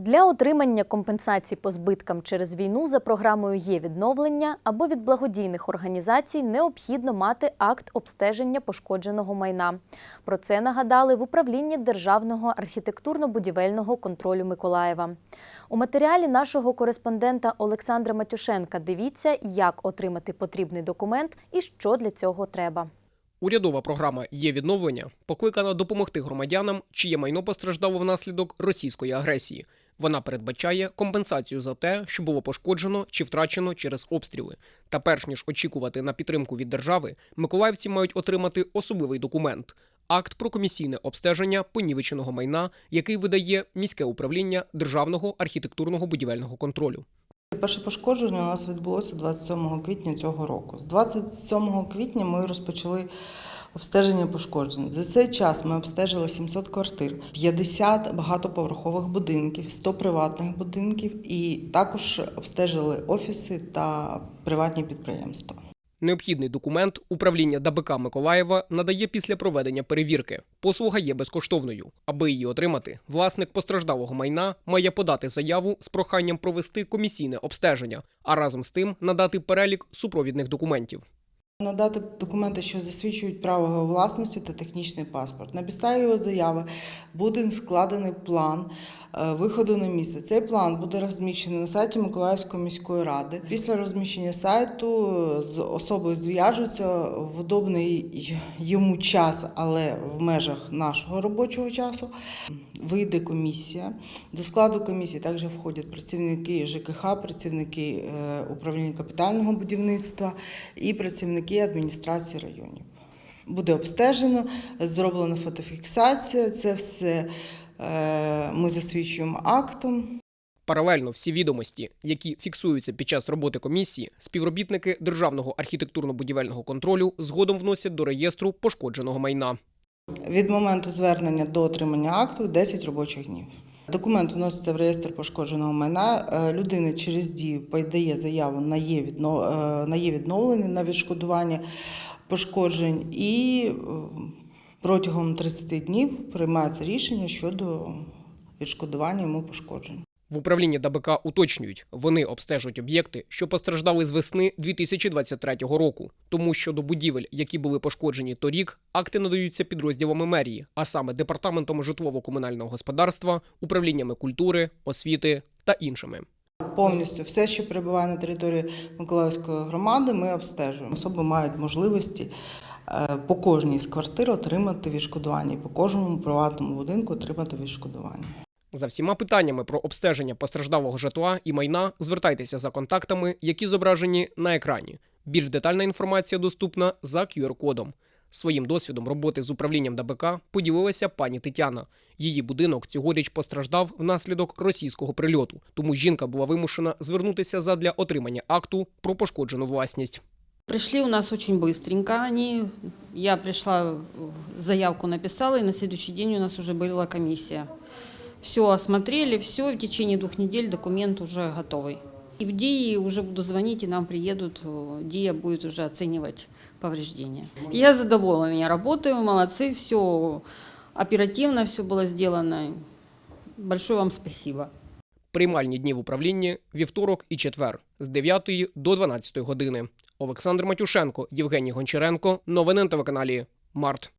Для отримання компенсацій по збиткам через війну за програмою є відновлення або від благодійних організацій необхідно мати акт обстеження пошкодженого майна. Про це нагадали в управлінні Державного архітектурно-будівельного контролю Миколаєва. У матеріалі нашого кореспондента Олександра Матюшенка дивіться, як отримати потрібний документ і що для цього треба. Урядова програма є відновлення покликана допомогти громадянам, чиє майно постраждало внаслідок російської агресії. Вона передбачає компенсацію за те, що було пошкоджено чи втрачено через обстріли. Та перш ніж очікувати на підтримку від держави, миколаївці мають отримати особливий документ акт про комісійне обстеження понівеченого майна, який видає міське управління Державного архітектурного будівельного контролю. Перше пошкодження у нас відбулося 27 квітня цього року. З 27 квітня ми розпочали обстеження пошкоджень. За цей час ми обстежили 700 квартир, 50 багатоповерхових будинків, 100 приватних будинків і також обстежили офіси та приватні підприємства. Необхідний документ управління ДБК Миколаєва надає після проведення перевірки. Послуга є безкоштовною. Аби її отримати, власник постраждалого майна має подати заяву з проханням провести комісійне обстеження, а разом з тим надати перелік супровідних документів. Надати документи, що засвідчують право власності та технічний паспорт. На підставі його заяви буде складений план виходу на місце. Цей план буде розміщений на сайті Миколаївської міської ради. Після розміщення сайту е, з особою зв'яжуться в удобний йому час, але в межах нашого робочого часу. Вийде комісія. До складу комісії також входять працівники ЖКХ, працівники е, управління капітального будівництва і працівники адміністрації районів. Буде обстежено, зроблена фотофіксація. Це все е, ми засвідчуємо актом. Паралельно всі відомості, які фіксуються під час роботи комісії, співробітники Державного архітектурно-будівельного контролю згодом вносять до реєстру пошкодженого майна. Від моменту звернення до отримання акту 10 робочих днів. Документ вноситься в реєстр пошкодженого майна. Е, Людина через дію подає заяву на є відно- е, на є відновлення, на відшкодування пошкоджень, і е, протягом 30 днів приймається рішення щодо відшкодування йому пошкоджень. В управлінні ДБК уточнюють, вони обстежують об'єкти, що постраждали з весни 2023 року. Тому щодо будівель, які були пошкоджені торік, акти надаються підрозділами мерії, а саме департаментом житлово-комунального господарства, управліннями культури, освіти та іншими. Повністю все, що перебуває на території Миколаївської громади, ми обстежуємо. Особи мають можливості по кожній з квартир отримати відшкодування, по кожному приватному будинку отримати відшкодування. За всіма питаннями про обстеження постраждалого житла і майна звертайтеся за контактами, які зображені на екрані. Більш детальна інформація доступна за QR-кодом. Своїм досвідом роботи з управлінням ДБК поділилася пані Тетяна. Її будинок цьогоріч постраждав внаслідок російського прильоту, тому жінка була вимушена звернутися задля отримання акту про пошкоджену власність. Пришли у нас очень быстренько они. Я пришла, заявку написала, и на следующий день у нас уже была комиссия. Все осмотрели, все, в течение двух недель документ уже готовый. И в ДИИ уже буду звонить, и нам приедут, э, ДИА будет уже оценивать повреждения. Я задоволена, я работаю, молодцы, все оперативно, все было сделано. Большое вам спасибо. Приймальні дні в управлінні вівторок і четвер з 9 до 12 години. Олександр Матюшенко, Євгеній Гончаренко. Новини на телеканалі Март.